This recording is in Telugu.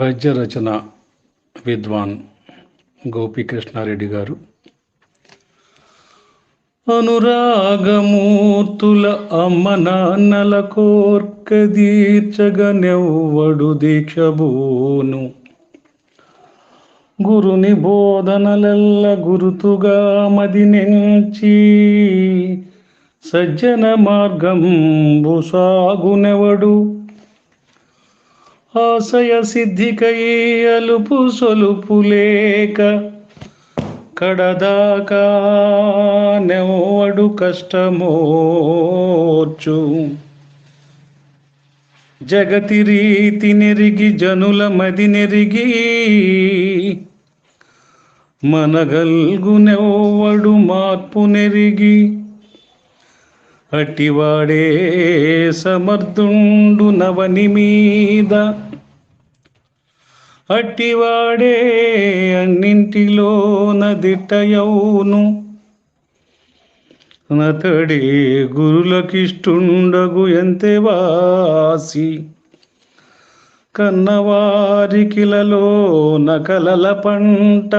పద్య రచన విద్వాన్ గోపీకృష్ణారెడ్డి గారు. అనురాగమూర్తుల అమ్మ నాన్నల కోర్క దీర్చగనెవ్వడు దీక్షబూను. గురుని బోధనలెల్ల గురుతుగా మదినించి సజ్జన మార్గంబు సాగునెవడు ఆశయ సిద్ధికై అలుపు సొలుపు లేక కడదాకా నెవ్వడు కష్టమోర్చు. జగతి రీతి నెరిగి జనుల మది నెరిగి మనగల్గునెవ్వడు మార్పు నెరిగి అటివాడే సమర్థుండు నవని మీద అట్టివాడే అన్నింటిలోన దిట్టయౌను నతడే గురులకిష్టుండగు ఎంతే వాసి కన్నవారికిలలో నకలల పంట.